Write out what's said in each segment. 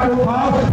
para o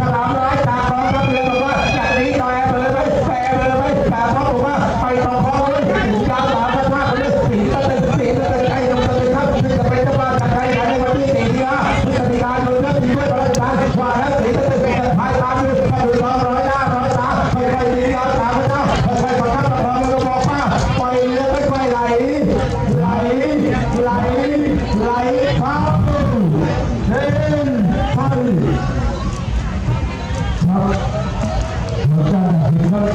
ครับ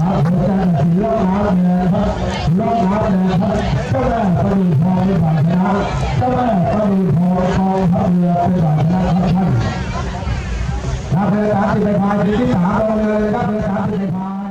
หัวใจสีลอกน้ำเนี่ยครับลอกน้ำเนี่ยครับเจ้าแม่ประดูทองเป็นฝ่ายชนะเจ้าแม่ประดูทองทองพระเรือเป็นฝ่ายชนะครับท่านครับเรือสามสิบไปพายทีที่สามลงเลยครับเรือสามสิบไปพาย